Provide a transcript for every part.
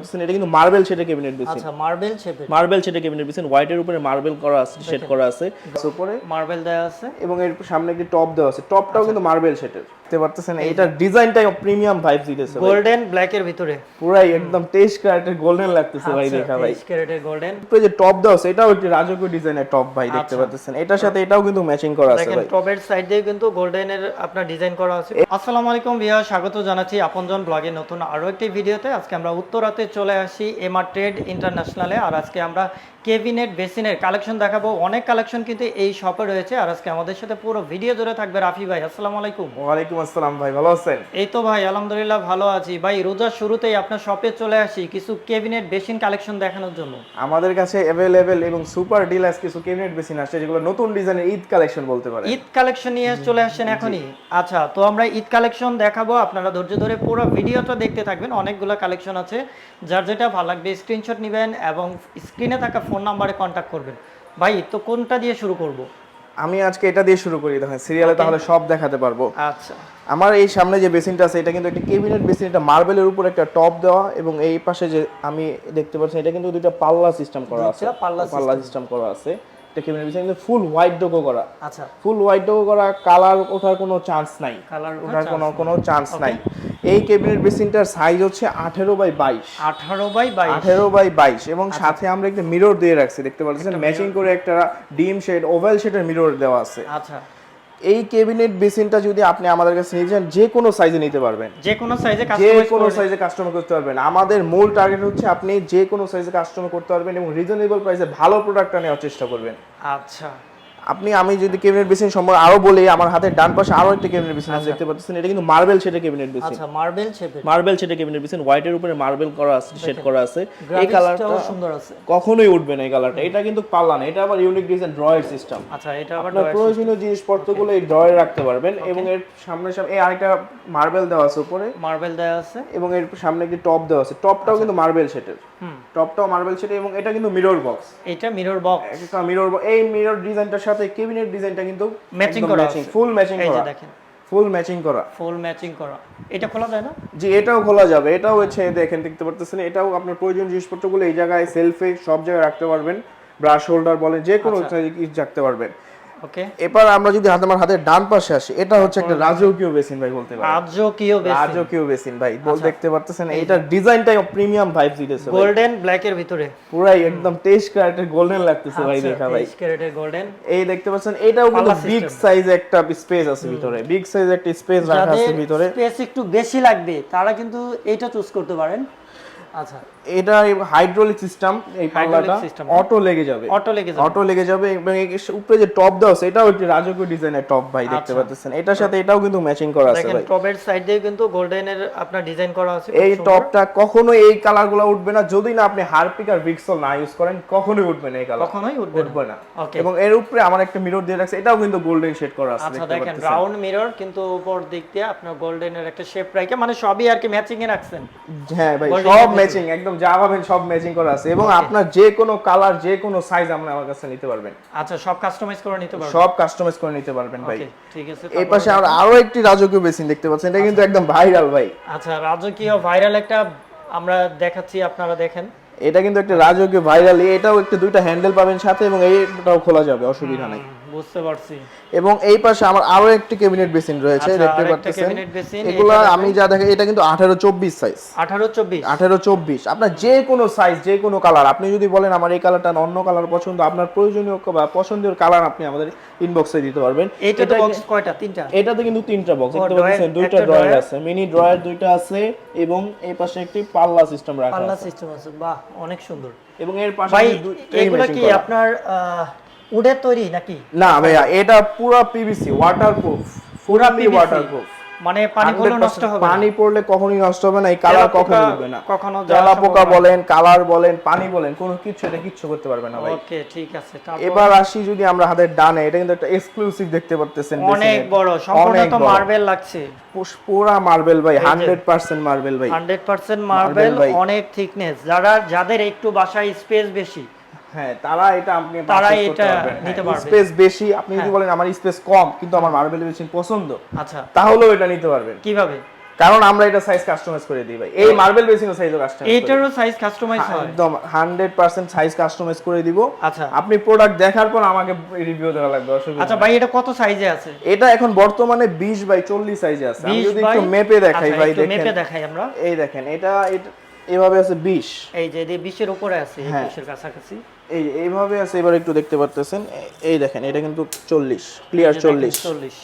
পাচ্ছেন এটা কিন্তু মার্বেল শেডের ক্যাবিনেট বেসিন আচ্ছা মার্বেল শেপের মার্বেল শেডের ক্যাবিনেট বেসিন হোয়াইটের উপরে মার্বেল করা আছে শেড করা আছে। উপরে মার্বেল দেওয়া আছে। এবং এর সামনে একটি টপ দেওয়া আছে। টপটাও কিন্তু মার্বেল শেডের দেখতে পাচ্ছেন এটার ডিজাইনটাই প্রিমিয়াম ভাইব দিতেছে গোল্ডেন ব্ল্যাক এর ভিতরে। পুরাই একদম টেস্ট ক্যারেক্টার গোল্ডেন লাগতেছে ভাই দেখা ভাই। ক্যারেটের গোল্ডেন উপরে যে টপ আছে এটাও একটি রাজকীয় ডিজাইনের টপ ভাই দেখতে পাচ্ছেন এটার সাথে এটাও কিন্তু ম্যাচিং করা আছে দেখেন ভাই। টপের সাইড দিয়ে কিন্তু গোল্ডেন এর আপনার ডিজাইন করা আছে। আসসালামু আলাইকুম ভিয়া স্বাগত জানাচ্ছি আপনজন ব্লগে নতুন আরও একটি ভিডিওতে। আজকে আমরা উত্তরাতে চলে আসি এমআর ট্রেড ইন্টারন্যাশনালে আর আজকে আমরা কেবিনেট বেসিনের কালেকশন দেখাবো। অনেক কালেকশন কিন্তু এই শপে রয়েছে। আর আজকে আমাদের সাথে পুরো ভিডিও জুড়ে থাকবে রাফি ভাই। আসসালামু আলাইকুম। আসসালাম ভাই ভালো আছেন? এই তো ভাই আলহামদুলিল্লাহ ভালো আছি। ভাই রোজার শুরুতেই আপনার শপে চলে আসি কিছু কেবিনেট বেসিন কালেকশন দেখানোর জন্য। আমাদের কাছে অ্যাভেলেবেল এবং সুপার ডিলাক্স কিছু ক্যাবিনেট বেসিন আসছে যেগুলো নতুন ডিজাইনের ঈদ কালেকশন বলতে পারে ঈদ কালেকশন নিয়ে চলে আসছেন এখনই। আচ্ছা তো আমরা ঈদ কালেকশন দেখাবো। আপনারা ধৈর্য ধরে পুরো ভিডিওটা দেখতে থাকবেন। অনেকগুলো কালেকশন আছে। যার যেটা ভালো লাগবে স্ক্রিনশট নেবেন এবং স্ক্রিনে থাকা ফোন নাম্বারে কন্ট্যাক্ট করবেন। ভাই তো কোনটা দিয়ে শুরু করব? আমি আজকে এটা দিয়ে শুরু করি দেখেন সিরিয়ালে তাহলে সব দেখাতে পারব। আচ্ছা। আমার এই সামনে যে বেসিনটা আছে এটা কিন্তু একটা কেবিনেট বেসিন এটা মার্বেলের উপর একটা টপ দেওয়া এবং এই পাশে যে আমি দেখতে পাচ্ছি এটা কিন্তু দুইটা পাল্লা সিস্টেম করা আছে। পাল্লা পাল্লা সিস্টেম করা আছে। কেবিনেট বেসিন কিন্তু ফুল হোয়াইট ডোকো করা। আচ্ছা। ফুল হোয়াইট ডোকো করা কালার ওঠার কোনো চান্স নাই। কালার ওঠার কোনো কোনো চান্স নাই। এই ক্যাবিনেট বেসিনটার সাইজ হচ্ছে আঠেরো বাই বাইশ। আঠারো বাই বাইশ। আঠেরো বাই বাইশ। এবং আচ্ছা। সাথে আমরা একটা মিরর দিয়ে রাখছি দেখতে পাচ্ছেন? ম্যাচিং করে একটা ডিম শেড ওভাল শেডের মিরর দেওয়া আছে। আচ্ছা। এই কেবিনেট বেসিনটা যদি আপনি আমাদের কাছে নিয়ে যান যে কোনো সাইজে নিতে পারবেন। যে কোনো সাইজে যে কোনো সাইজে কাস্টমার করতে পারবেন। আমাদের মূল টার্গেট হচ্ছে আপনি যে কোনো সাইজে কাস্টমার করতে পারবেন এবং রিজনেবল প্রাইসে ভালো প্রোডাক্টটা নেওয়ার চেষ্টা করবেন। আচ্ছা। আপনি আমি যদি কেবিনেট বেসিন সম্পর্কে আরও বলি আমার হাতের ডান পাশে আরও একটা কেবিনেট বেসিন আছে দেখতে পাচ্ছেন এটা কিন্তু মার্বেল শেডের কেবিনেট বেসিন আচ্ছা মার্বেল শেপের মার্বেল শেডের কেবিনেট বেসিন হোয়াইটের উপরে মার্বেল করা আছে শেড করা আছে। এই কালারটা সুন্দর আছে। কখনোই উঠবে না এই কালারটা এটা কিন্তু পাল্লা না এটা আবার ইউনিক ডিজাইন ড্রয়ার সিস্টেম আচ্ছা এটা আবার আপনার প্রয়োজনীয় জিনিসপত্রগুলো এই ড্রয়ে রাখতে পারবেন এবং এর সামনে সামনে এই আরেকটা মার্বেল দেওয়া আছে উপরে। মার্বেল দেওয়া আছে। এবং এর সামনে একটি টপ দেওয়া আছে। টপটাও কিন্তু মার্বেল শেডের হুম। টপটাও মার্বেল শেডের এবং এটা কিন্তু মিরর বক্স এটা মিরর বক্স একটা মিরর এই মিরর ডিজাইনটার সাথে কেবিনেট ডিজাইনটা কিন্তু Matching করা আছে। ফুল ম্যাচিং এই যে করা। দেখেন। ফুল ম্যাচিং করা। ফুল ম্যাচিং করা। এটা খোলা যায় না? জি এটাও খোলা যাবে। এটাও হচ্ছে দেখেন দেখতে পারতেছেন এটাও আপনার প্রয়োজন জিনিসপত্রগুলো এই জায়গায় সেলফে সব জায়গায় রাখতে পারবেন। ব্রাশ হোল্ডার বলেন যে কোনো রাখতে পারবেন। ওকে? এবার আমরা যদি আমার হাতের ডান পাশে আসি এটা হচ্ছে একটা রাজকীয় বেসিন ভাই বলতে পারেন। রাজকীয় বেসিন। রাজকীয় বেসিন ভাই বল আচ্ছা। দেখতে পারতেছেন এইটার ডিজাইনটাই প্রিমিয়াম ভাইব দিতেছে। গোল্ডেন ব্ল্যাক এর ভিতরে। পুরাই একদম টেস্ট ক্যারেক্টার গোল্ডেন লাগতেছে ভাই দেখা ভাই। ক্যারেটের গোল্ডেন এই দেখতে পাচ্ছেন এটাও কিন্তু বিগ সাইজ একটা স্পেস আছে ভিতরে। বিগ সাইজ একটা স্পেস রাখা আছে ভিতরে। স্পেস একটু বেশি লাগবে তারা কিন্তু এটা চুজ করতে পারেন। আচ্ছা। এটা হাইড্রোলিক সিস্টেম এই পাল্লাটা অটো লেগে যাবে। অটো লেগে যাবে। অটো লেগে যাবে এবং এর উপরে যে টপ এটাও একটি রাজকীয় ডিজাইনের টপ ভাই দেখতে আচ্ছা। পাচ্ছেন। এটার সাথে এটাও কিন্তু ম্যাচিং করা আছে ভাই। টপের সাইড দিয়ে কিন্তু গোল্ডেন এর আপনার ডিজাইন করা আছে এই টপটা কখনো এই কালারগুলো উঠবে না। যদি না আপনি হারপিক আর ভিক্সল না ইউজ করেন কখনোই উঠবে না এই কালার কখনোই উঠবে না। এবং এর উপরে আমার একটা মিরর দিয়ে রাখছে এটাও কিন্তু গোল্ডেন শেড করা আছে আচ্ছা দেখেন রাউন্ড মিরর কিন্তু উপর দিক দিয়ে আপনার গোল্ডেন এর একটা শেপ রাখে মানে সবই আর কি ম্যাচিং এ রাখছেন। হ্যাঁ ভাই সব ম্যাচিং একদম যা পাবেন সব ম্যাচিং করা আছে। এবং আপনার যে কোনো কালার যে কোনো সাইজ আপনি আমার কাছে নিতে পারবেন। আচ্ছা সব কাস্টমাইজ করে নিতে পারবেন? সব কাস্টমাইজ করে নিতে পারবেন ভাই। ঠিক আছে এই পাশে আমরা আরও একটি রাজকীয় বেসিন দেখতে পাচ্ছেন। এটা কিন্তু একদম ভাইরাল ভাই। আচ্ছা রাজকীয় ভাইরাল একটা আমরা দেখাচ্ছি আপনারা দেখেন। এটা কিন্তু একটা রাজকীয় ভাইরাল এটাও একটা দুইটা হ্যান্ডেল পাবেন সাথে এবং এইটাও খোলা যাবে অসুবিধা নাই। বুঝতে পারছি। এবং এই পাশে আমার আরও একটি ক্যাবিনেট বেসিন রয়েছে আচ্ছা, দেখতে পাচ্ছেন। এগুলো আমি যা দেখে এটা কিন্তু আঠারো চব্বিশ সাইজ আঠারো চব্বিশ। আঠারো চব্বিশ। আপনার যে কোনো সাইজ যে কোনো কালার আপনি যদি বলেন আমার এই কালারটা অন্য কালার পছন্দ আপনার প্রয়োজনীয় বা পছন্দের কালার আপনি আমাদের ইনবক্সে দিতে পারবেন। এইটা তো বক্স কয়টা? তিনটা। এটাতে কিন্তু তিনটা বক্স দেখতে পাচ্ছেন দুইটা ড্রয়ার আছে মিনি ড্রয়ার দুইটা আছে এবং এই পাশে একটি পাল্লা সিস্টেম রাখা আছে। পাল্লা সিস্টেম আছে। বাহ অনেক সুন্দর। এবং এর পাশে এগুলো কি আপনার উডের তৈরি নাকি? না ভাইয়া এটা পুরো পিভিসি ওয়াটারপ্রুফ পুরা ওয়াটারপ্রুফ মানে পানি পড়লে নষ্ট হবে পানি পড়লে কখনোই নষ্ট হবে না এই কালার কখনো উঠবে না। কখনো পোকা বলেন কালার বলেন পানি বলেন কোনো কিছু এটা কিচ্ছু করতে পারবে না ভাই। ওকে ঠিক আছে এবার আসি যদি আমরা হাতের ডানে এটা কিন্তু একটা এক্সক্লুসিভ দেখতে পাচ্ছেন অনেক বড় সম্পূর্ণ তো মার্বেল লাগছে। পুরা মার্বেল ভাই এই যে। হান্ড্রেড পার্সেন্ট মার্বেল ভাই। হান্ড্রেড পার্সেন্ট মার্বেল ভাই। অনেক থিকনেস যারা যাদের একটু বাসায় স্পেস বেশি হ্যাঁ তারা এটা আপনি তারা এটা হ্যাঁ, নিতে পারবে। স্পেস বেশি আপনি যদি হ্যাঁ। বলেন আমার স্পেস কম কিন্তু আমার মার্বেল মেশিন পছন্দ আচ্ছা। তাহলেও এটা নিতে পারবেন। কীভাবে? কারণ আমরা এটা সাইজ কাস্টমাইজ করে দিই ভাই। এই মার্বেল বেসিনও সাইজও কাস্টমাইজ এইটারও সাইজ কাস্টমাইজ হয় একদম হান্ড্রেড পার্সেন্ট সাইজ কাস্টমাইজ করে দিব। আচ্ছা। আপনি প্রোডাক্ট দেখার পর আমাকে রিভিউ দেওয়া লাগবে অসুবিধা আচ্ছা ভাই এটা কত সাইজে আছে? এটা এখন বর্তমানে 20 বাই 40 সাইজে আছে। আমি যদি একটু মেপে দেখাই আচ্ছা, ভাই একটু মেপে দেখাই আমরা। এই দেখেন এটা- এভাবে আছে 20 এই যে এই 20 এর উপরে আছে এই হ্যাঁ। 20 এর কাছাকাছি এই এইভাবে আছে এবার একটু দেখতে পারতেছেন এ- এই দেখেন এটা কিন্তু 40 ক্লিয়ার 40 40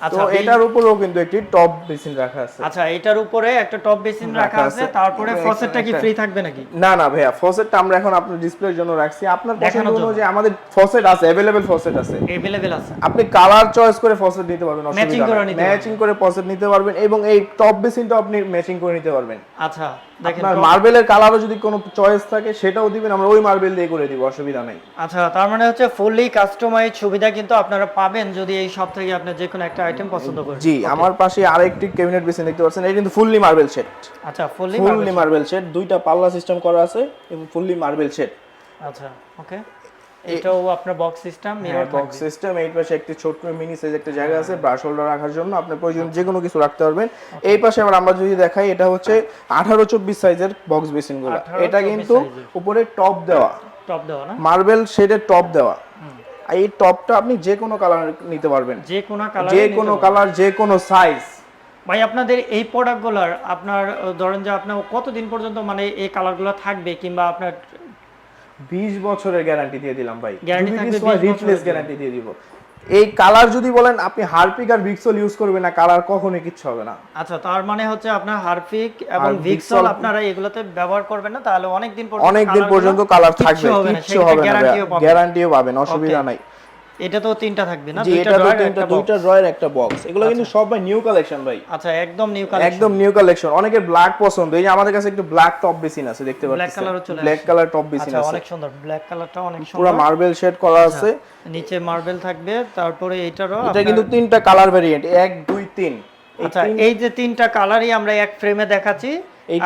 তো আচ্ছা এই- এটার উপরেও কিন্তু একটি টপ বেসিন রাখা আছে আচ্ছা এটার উপরে একটা টপ বেসিন রাখা রাখা আছে আছে। তারপরে একটা- ফসেটটা কি একটা- ফ্রি থাকবে নাকি না না ভাইয়া ফসেটটা আমরা এখন আপনার ডিসপ্লের জন্য রাখছি আপনার পছন্দ দেখানোর জন্য। অনুযায়ী আমাদের ফসেট আছে अवेलेबल ফসেট আছে अवेलेबल আছে আপনি কালার চয়েস করে ফসেট নিতে পারবেন Matching করে নিতে পারবেন। ম্যাচিং করে ফসেট নিতে পারবেন এবং এই টপ বেসিনটা আপনি ম্যাচিং করে নিতে পারবেন আচ্ছা দেখেন আপনার মার্বেলের কালারও যদি কোনো চয়েস থাকে সেটাও দিবেন আমরা ওই মার্বেল দিয়ে করে দিব অসুবিধা নেই। আচ্ছা তার মানে হচ্ছে ফুললি কাস্টমাইজ সুবিধা কিন্তু আপনারা পাবেন যদি এই সব থেকে আপনি যে কোনো একটা আইটেম পছন্দ করেন। জি আমার পাশে আরেকটি ক্যাবিনেট বেসিন দেখতে পাচ্ছেন এটা কিন্তু ফুললি মার্বেল সেট আচ্ছা ফুললি ফুললি মার্বেল সেট দুইটা পাল্লা সিস্টেম করা আছে এবং ফুললি মার্বেল সেট আচ্ছা ওকে এটাও আপনার box system mirror box system এই পাশে একটি ছোট্ট মিনি সাইজ একটা জায়গা আছে ব্রাশ হোল্ডার রাখার জন্য আপনার প্রয়োজন যে কোনো কিছু রাখতে পারবেন। এই পাশে আবার আমরা যদি দেখাই এটা হচ্ছে আঠারো চব্বিশ সাইজের বক্স বেসিনগুলো। এটা কিন্তু উপরে টপ দেওয়া। টপ দেওয়া না? মার্বেল শেডের টপ দেওয়া। এই টপটা আপনি যে কোনো কালার নিতে পারবেন। যে কোনো কালার যে কোনো কালার যে কোনো সাইজ ভাই আপনাদের এই প্রোডাক্টগুলোর আপনার ধরেন যে আপনার কতদিন পর্যন্ত মানে এই কালারগুলো থাকবে কিংবা আপনার বিশ বছরের গ্যারান্টি দিয়ে দিলাম ভাই। 20 রিপ্লেস গ্যারান্টি দিয়ে দিব। এই কালার যদি বলেন আপনি হারপিক আর ভিক্সল ইউজ করবেন না কালার কখনো কিচ্ছু হবে না। আচ্ছা তার মানে হচ্ছে আপনার হারপিক এবং ভিক্সল আপনারা এগুলোতে ব্যবহার করবেন না তাহলে অনেক দিন পর্যন্ত অনেক দিন পর্যন্ত কালার থাকবে কিচ্ছু হবে না গ্যারান্টিও পাবেন। অসুবিধা নাই। এটা তো তিনটা থাকবে না? দুইটা এটা তো তিনটা একটা দুইটা ড্রয়ের একটা বক্স এগুলো কিন্তু সব ভাই নিউ কালেকশন ভাই। আচ্ছা একদম নিউ কালেকশন একদম নিউ কালেকশন অনেকের ব্ল্যাক পছন্দ। এই যে আমাদের কাছে একটু ব্ল্যাক টপ বেসিন আছে দেখতে পাচ্ছেন? চলে ব্ল্যাক কালার টপ বেসিন আচ্ছা আছে। অনেক সুন্দর। ব্ল্যাক কালারটা অনেক পুরো মার্বেল শেড করা আছে। নিচে মার্বেল থাকবে তারপরে এটারও এটা কিন্তু তিনটা কালার ভেরিয়েন্ট এক দুই তিন। এই আচ্ছা এই যে তিনটা কালারই আমরা এক ফ্রেমে দেখাচ্ছি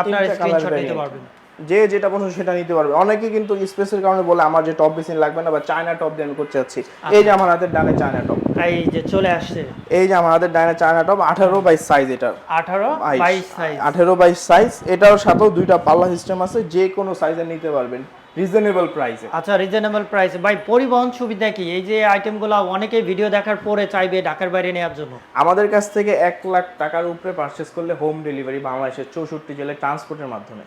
আপনার স্ক্রিনশট নিতে পারবেন। যে যেটা পছন্দ সেটা নিতে পারবে। অনেকে কিন্তু স্পেসের কারণে বলে আমার যে টপ বেসিন লাগবে না বা চায়না টপ দিয়ে আমি করতে চাচ্ছি আচ্ছা। এই যে আমার হাতের ডানে চায়না টপ এই যে চলে আসছে। এই যে আমার হাতের ডানে চায়না টপ আঠারো বাইশ সাইজ এটা আঠারো বাইশ সাইজ আঠেরো বাইশ সাইজ এটার সাথেও দুইটা পাল্লা সিস্টেম আছে যে কোনো সাইজে নিতে পারবেন। রিজনেবল প্রাইসে আচ্ছা রিজনেবল প্রাইস ভাই পরিবহন সুবিধা কি? এই যে আইটেমগুলো অনেকে ভিডিও দেখার পরে চাইবে ঢাকার বাইরে নেওয়ার জন্য। আমাদের কাছ থেকে এক লাখ টাকার উপরে পারচেস করলে হোম ডেলিভারি বাংলাদেশের চৌষট্টি জেলায় ট্রান্সপোর্টের মাধ্যমে।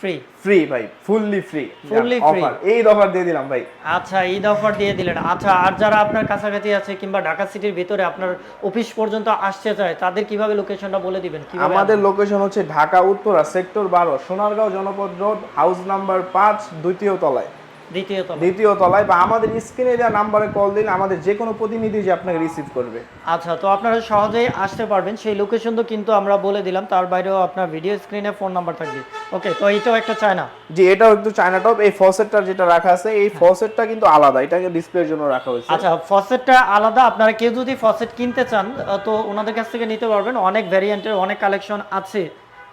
ফ্রি ফ্রি ভাই ফুললি ফ্রি ফুললি ফ্রি এই অফার দিয়ে দিলাম ভাই। আচ্ছা এই অফার দিয়ে দিলেন। আচ্ছা আর যারা আপনার কাছাকাছি আছে কিংবা ঢাকা সিটির ভিতরে আপনার অফিস পর্যন্ত আসতে চায় তাদের কীভাবে লোকেশনটা বলে দিবেন? আমাদের লোকেশন হচ্ছে ঢাকা উত্তরা সেক্টর বারো সোনারগাঁও জনপদ রোড হাউস নাম্বার পাঁচ দ্বিতীয় তলায়। দ্বিতীয় তলায়। বা আমাদের স্ক্রিনে দেওয়া নাম্বারে কল দিলে আমাদের যে কোনো প্রতিনিধি যে আপনাকে রিসিভ করবে। আচ্ছা তো আপনারা সহজেই আসতে পারবেন। সেই লোকেশন তো কিন্তু আমরা বলে দিলাম তার বাইরেও আপনার ভিডিও স্ক্রিনে ফোন নাম্বার থাকবে। ওকে তো এইটাও একটা চায়না যে এটাও একটু চায়না টপ এই ফসেটটা যেটা রাখা আছে এই ফসেটটা কিন্তু আলাদা। এটাকে ডিসপ্লের জন্য রাখা হয়েছে। আচ্ছা ফসেটটা আলাদা। আপনারা কেউ যদি ফসেট কিনতে চান তো ওনাদের কাছ থেকে নিতে পারবেন। অনেক ভ্যারিয়েন্টের অনেক কালেকশন আছে।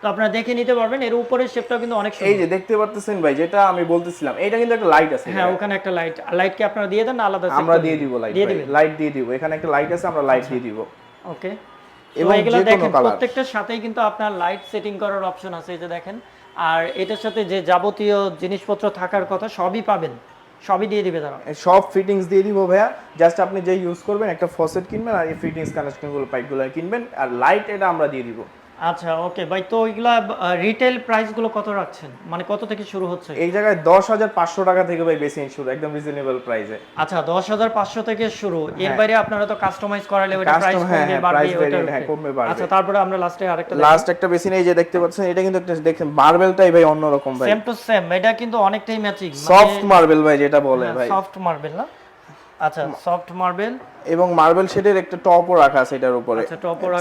তো আপনারা দেখে নিতে পারবেন এর উপরের শেপটাও কিন্তু অনেক এই যে দেখতে পারতেছেন ভাই যেটা আমি বলতেছিলাম এটা কিন্তু একটা লাইট আছে হ্যাঁ ওখানে একটা লাইট লাইট কি আপনারা দিয়ে দেন না আলাদা আমরা দিয়ে দিব লাইট দিয়ে দিবেন? লাইট দিয়ে দিব। এখানে একটা লাইট আছে আমরা লাইট দিয়ে দিব। ওকে এবং এগুলো দেখেন প্রত্যেকটার সাথেই কিন্তু আপনার লাইট সেটিং করার অপশন আছে এই যে দেখেন। আর এটার সাথে যে যাবতীয় জিনিসপত্র থাকার কথা সবই পাবেন। সবই দিয়ে দিবে তারা। সব ফিটিংস দিয়ে দিব ভাইয়া। জাস্ট আপনি যে ইউজ করবেন একটা ফসেট কিনবেন আর এই ফিটিংস কানেকশনগুলো পাইপগুলো কিনবেন। আর লাইট এটা আমরা দিয়ে দিব। আচ্ছা ওকে ভাই তো এগুলা রিটেল প্রাইসগুলো কত রাখছেন? মানে কত থেকে শুরু হচ্ছে? এই জায়গায় দশ হাজার পাঁচশো টাকা থেকে ভাই বেশি শুরু একদম রিজনেবল প্রাইসে আচ্ছা দশ হাজার পাঁচশো থেকে শুরু। এর বাইরে আপনারা তো কাস্টমাইজ করালে ওটা প্রাইস হ্যাঁ, কমবে হ্যাঁ, বাড়বে price ওটার হ্যাঁ, কমবে, বাড়বে। আচ্ছা তারপরে আমরা লাস্টে আরেকটা লাস্ট একটা বেশি এই যে দেখতে পাচ্ছেন এটা কিন্তু একটা দেখছেন মার্বেলটাই ভাই অন্যরকম ভাই। সেম টু সেম এটা কিন্তু অনেকটাই ম্যাচিং সফট মার্বেল ভাই যেটা বলে ভাই। সফট মার্বেল না? আচ্ছা সফট মার্বেল এবং মার্বেল শেডের একটা টপও রাখা আছে এটার উপরে। আচ্ছা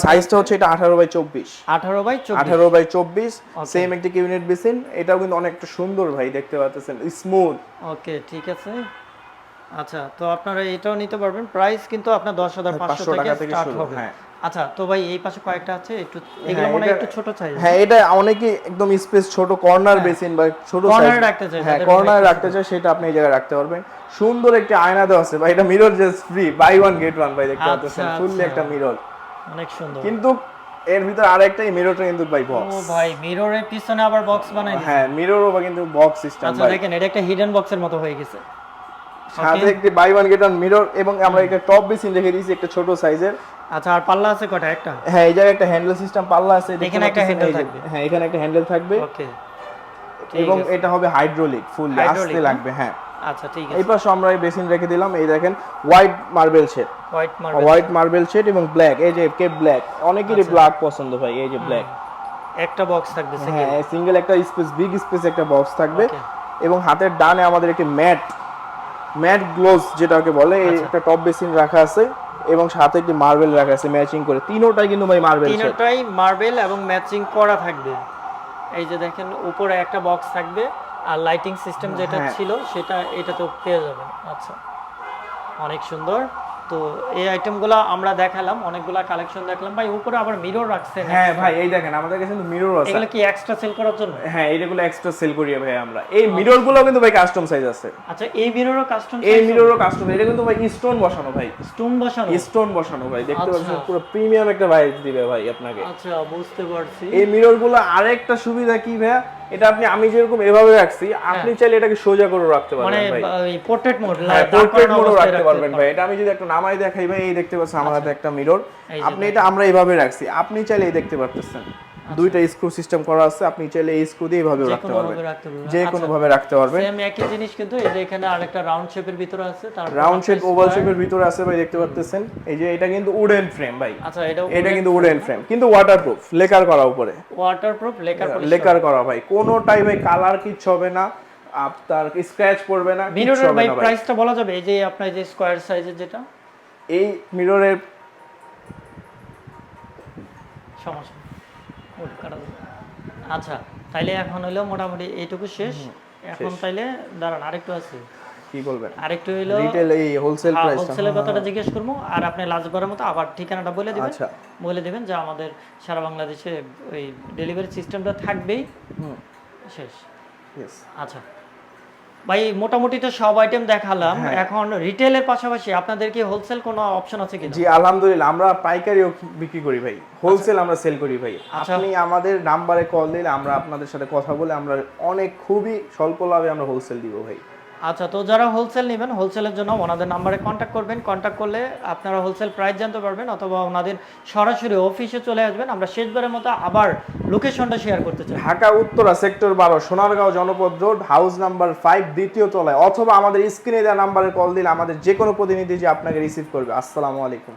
সাইজটা হচ্ছে এটা আঠারো বাই চব্বিশ। আঠারো বাই চব্বিশ। আঠারো বাই চব্বিশ সেম একটি ইউনিট বেসিন এটাও কিন্তু অনেকটা সুন্দর ভাই দেখতে পাচ্ছেন স্মুথ ওকে ঠিক আছে। আচ্ছা তো আপনারা এটাও নিতে পারবেন। প্রাইস কিন্তু আপনার দশ হাজার পাঁচশো টাকা থেকে শুরু, হ্যাঁ। আচ্ছা তো ভাই এই পাশে কয়েকটা আছে একটু এগুলো হ্যাঁ, মনে একটু ছোট হ্যাঁ এটা অনেকে একদম স্পেস ছোট কর্নার বেসিন বা ছোট size- রাখতে চায়, হ্যাঁ কর্নার রাখতে চাই সেটা আপনি এই জায়গায় রাখতে পারবেন। সুন্দর একটি আয়না দেওয়া আছে ভাই এটা mirror just free buy one get one ভাই দেখতে আচ্ছা, পাচ্ছেন ফুললি আচ্ছা। একটা মিরর অনেক সুন্দর। কিন্তু এর ভিতরে আরেকটা মিররটা কিন্তু ভাই ও বক্স ভাই মিররের পিছনে আবার বক্স বানাই দিয়েছে। হ্যাঁ মিররও বা কিন্তু বক্স সিস্টেম আচ্ছা ভাই। দেখেন এটা একটা হিডেন বক্সের মতো হয়ে গেছে। সাথে একটি buy one get one mirror এবং আমরা একটা টপ বেসিন রেখে দিয়েছি একটা ছোট সাইজের আচ্ছা আর পাল্লা আছে কটা একটা? হ্যাঁ এই জায়গায় একটা হ্যান্ডেল সিস্টেম পাল্লা আছে এখানে একটা এই যে- থাকবে। হ্যাঁ এখানে একটা হ্যান্ডেল থাকবে। ওকে। এবং এটা হবে হাইড্রোলিক ফুল আসতে লাগবে হ্যাঁ। আচ্ছা ঠিক এই আছে। পাশে আমরা এই বেসিন রেখে দিলাম এই দেখেন white marble shade white marble white marble shade এবং ব্ল্যাক এই যে কেপ ব্ল্যাক অনেকেরই আচ্ছা। ব্ল্যাক পছন্দ ভাই এই যে ব্ল্যাক একটা বক্স থাকবে হ্যাঁ সিঙ্গেল একটা স্পেস বিগ স্পেস একটা বক্স থাকবে। এবং হাতের ডানে আমাদের একটি ম্যাট ম্যাট গ্লোভস যেটাকে বলে এই আচ্ছা। একটা টপ বেসিন রাখা আছে। এবং সাথে একটি মার্বেল রাখা আছে ম্যাচিং করে। তিনোটাই কিন্তু ভাই মার্বেল তিনোটাই মার্বেল এবং ম্যাচিং করা থাকবে। এই যে দেখেন উপরে একটা বক্স থাকবে আর লাইটিং সিস্টেম যেটা হ্যাঁ। ছিল সেটা এটা তো পেয়ে যাবেন। আচ্ছা অনেক সুন্দর। তো এই আইটেমগুলো আমরা দেখালাম অনেকগুলা কালেকশন দেখলাম। ভাই উপরে আবার মিরর রাখছেন হ্যাঁ ভাই এই দেখেন আমাদের কাছে কিন্তু মিরর আছে। এগুলো কি এক্সট্রা সেল করার জন্য? হ্যাঁ এইগুলো এক্সট্রা সেল করি ভাই আমরা। এই মিররগুলো কিন্তু ভাই কাস্টম সাইজ আছে। আচ্ছা এই মিররও কাস্টম এই মিররও কাস্টম এটা কিন্তু ভাই স্টোন বসানো ভাই। স্টোন বসানো? স্টোন বসানো ভাই দেখতে আচ্ছা। পাচ্ছেন পুরো প্রিমিয়াম একটা ভাইব দিবে ভাই আপনাকে। আচ্ছা বুঝতে পারছি। এই মিররগুলো আরেকটা সুবিধা কি ভাইয়া? এটা আপনি আমি যেরকম এভাবে রাখছি আপনি চাইলে এটাকে সোজা করে রাখতে হ্যাঁ। মানে পারবেন ভাই। এই পোর্ট্রেট মোড পোর্ট্রেট মোড রাখতে পারবেন ভাই। এটা আমি যদি একটা নামাই দেখাই ভাই এই দেখতে পাচ্ছেন আমার হাতে একটা মিরর আচ্ছা। আপনি এটা আমরা এভাবে রাখছি। আপনি চাইলে এই দেখতে পারতেছেন। দুইটা স্ক্রু সিস্টেম করা আছে আপনি চাইলে এই স্ক্রু দিয়ে এইভাবে রাখতে কোনো পারবেন। যে কোনো ভাবে রাখতে পারবেন। সেম একই জিনিস কিন্তু এই যে এখানে আরেকটা রাউন্ড শেপের ভিতরে আছে তারপর রাউন্ড শেপ ওভাল শেপের ভিতরে আছে ভাই দেখতে পারতেছেন এই যে এটা কিন্তু উডেন ফ্রেম ভাই। আচ্ছা এটাও এটা কিন্তু উডেন ফ্রেম কিন্তু ওয়াটারপ্রুফ লেকার করা উপরে। ওয়াটারপ্রুফ লেকার লেকার করা ভাই। কোনোটাই ভাই কালার কিচ্ছু হবে না আপনার স্ক্র্যাচ পড়বে না মিররের ভাই প্রাইসটা বলা যাবে এই যে আপনার যে স্কয়ার সাইজের যেটা? এই মিররের সমস্যা। আচ্ছা তাইলে এখন হইল মোটামুটি এইটুকু শেষ। এখন তাইলে দাঁড়ান আরেকটু আছে। কি বলবেন? আরেকটু হইল রিটেল এই হোলসেল প্রাইস হোলসেলের কথাটা জিজ্ঞেস করব আর আপনি লাজবারের মতো আবার ঠিকানাটা বলে দিবেন। আচ্ছা। বলে দিবেন যে আমাদের সারা বাংলাদেশে ওই ডেলিভারি সিস্টেমটা থাকবেই। হুম। শেষ। আচ্ছা। ভাই মোটামুটি তো সব আইটেম দেখালাম। হ্যাঁ। এখন রিটেলের পাশাপাশি আপনাদের কি হোলসেল কোনো অপশন আছে কি জি আলহামদুলিল্লাহ আমরা পাইকারিও বিক্রি করি ভাই। হোলসেল আমরা সেল করি ভাই। আচ্ছা। আপনি আমাদের নাম্বারে কল দিলে আমরা আপনাদের সাথে কথা বলে আমরা অনেক খুবই স্বল্প লাভে আমরা হোলসেল দিব ভাই। আচ্ছা তো যারা হোলসেল নেবেন হোলসেলের জন্য ওনাদের নাম্বারে কন্ট্যাক্ট করবেন। কন্ট্যাক্ট করলে আপনারা হোলসেল প্রাইস জানতে পারবেন অথবা ওনাদের সরাসরি অফিসে চলে আসবেন। আমরা শেষবারের মতো আবার লোকেশনটা শেয়ার করতে চাই। ঢাকা, উত্তরা, সেক্টর বারো, সোনারগাঁও, জনপদ রোড হাউস নাম্বার ফাইভ দ্বিতীয় তলায়। অথবা আমাদের স্ক্রিনে দেওয়া নাম্বারে কল দিলে আমাদের যে কোনো প্রতিনিধি যে আপনাকে রিসিভ করবে। আসসালামু আলাইকুম।